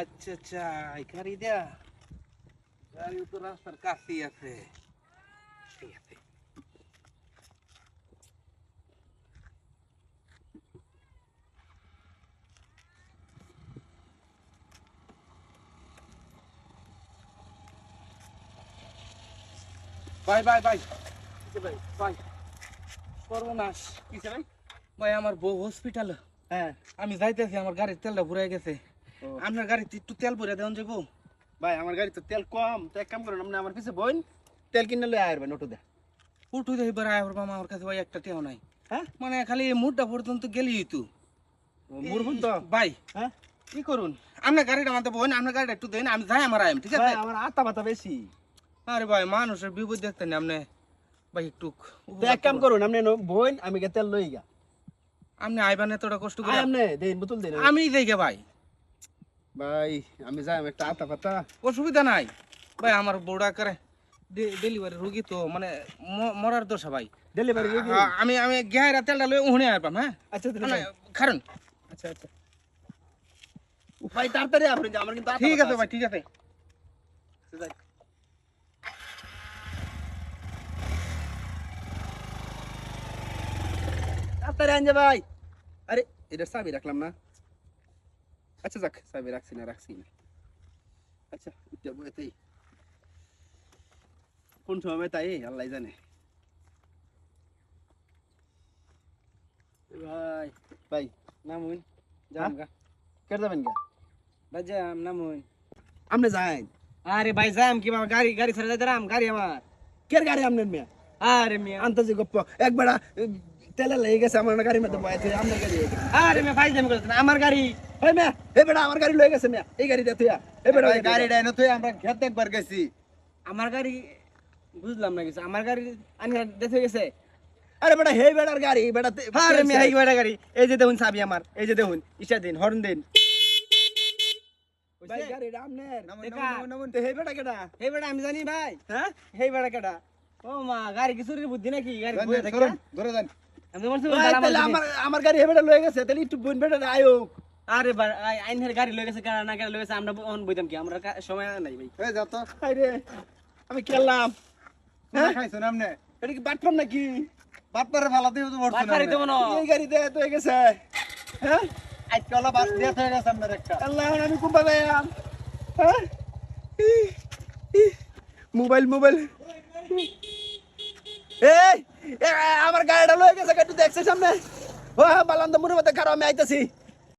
আচ্ছা আচ্ছা গাড়ি দেয়া গাড়ি তো রাস্তার কাছেই আছে ঠিক আছে ভাই ভাই ভাই ভাই ভাই সর্বনাশ কিসে ভাই ভাই আমার বউ হসপিটাল হ্যাঁ আমি যাইতেছি আমার গাড়ির তেলটা ফুরাই গেছে। আপনার গাড়িতে একটু তেল ভরে দেন যাব ভাই আমার গাড়ি তো তেল কম। তো এক কাম করুন আপনি আমার পিছে বইন তেল কিনে লই আইবেন নোটু দে। উঠু দেখি বেড়া আবার মামা আমার কাছে ভাই একটা টেও নাই। হ্যাঁ? মানে খালি মুডটা পর্যন্ত গেলি তুই মুরবুন তো? ভাই। হ্যাঁ? কি করুন? আপনার গাড়িটা আমাদের বোন আপনার গাড়িটা একটু দেন আমি যাই আমার আইম ঠিক আছে? আমার আতা পাতা বেশি। আরে ভাই মানুষের বিপদ দেখতেন না আপনি। ভাই একটু তো এক কাম করুন। আপনি বইন আমি গে তেল লই গা আপনি আইবান এতটা কষ্ট করে। আমনে দেন বোতল দেন। আমি দেখে ভাই। ভাই আমি যাই একটা আতা পাতা। অসুবিধা নাই। ভাই আমার বউটা করে ডেলিভারি রুগী তো মানে মরার দশা ভাই। ডেলিভারি দিন হ্যাঁ, আমি আমি গেহারা তেলটা লই উহনে আইবাম হ্যাঁ? আচ্ছা তাহলে মানে কারণ আচ্ছা আচ্ছা। ভাই তাড়াতাড়ি আপনি যে আমার কিন্তু ঠিক আছে ভাই ঠিক আছে। আচ্ছা, যাই। তাড়াতাড়ি আনজে ভাই। আরে এটা চাবি রাখলাম না। আচ্ছা যাক চাবি রাখছি না রাখছি না আচ্ছা এটা বইতেই কোন সময় তাই আল্লাহ জানে ভাই ভাই নামুন যাম গা কে যাবেন গা বাজাম নামুন আপনি যাই আরে ভাই যাম কি বাবা গাড়ি গাড়ি ছেড়ে যাই রাম গাড়ি আমার কে গাড়ি আপনার মেয়ে আরে মিয়া আন্তাজি গপ্প একবার তেলে লেগে গেছে আমার গাড়ির মধ্যে বয়েছে আপনার গাড়ি এই গাড়ি। আরে মিয়া ভাই যাম করতেন আমার গাড়ি ওই মেয়া এই বেটা আমার গাড়ি লয়ে গেছে মেয়া এই গাড়িটা তুই এই বেটা গাড়িটা এনে তুই আমরা খেতে একবার গেছি আমার গাড়ি বুঝলাম না কিছু আমার গাড়ি আনি দেখে গেছে আরে বেটা হে বেটার গাড়ি বেটা তে- আরে মিয়া এই গাড়ি গাড়ি এই যে দেখুন চাবি আমার এই যে দেখুন ইসা দিন হর্ন দিন ভাই গাড়িটা আপনার নামুন, দেখা। নামুন, নামুন, তো হে বেটা কেডা এই বেটা আমি জানি ভাই হ্যাঁ এই বেটা কেডা ও মা গাড়ি কি চুরির বুদ্ধি নাকি গাড়ি নামুন। বয়ে থাকে ধরুন, ধরে যান। তো আমার আমার আমার গাড়ি হে বেটা লয়ে গেছে তাহলে একটু বোন বেটা আয়ো। আরে আইনের গাড়ি লয়ে গেছে কারা না গাড়ি লয়ে গেছে আমরা অন বইতাম কি? আমরা সময় নাই ভাই। যাও তো। আরে আমি খেললাম। তোমরা খাইছো না আমনে? এটা কি বাটপাম নাকি? বাটপারে ফালাতে তো মরছো না বাটপারি আমনে। দেবো না। এই গাড়ি দে তো হয়ে গেছে। হ্যাঁ? আজকে হলো বাস দিয়ে হয়ে গেছে আপনার একটা। আল্লাহ আমি কুম্বা যাইয়াম হ্যাঁ? Mobile mobile. আমার গাড়িটা লয়ে গেছে একটু দেখছে সামনে। ও বালান্দ মুড়ের মধ্যে খারাপ আমি আইতাছি।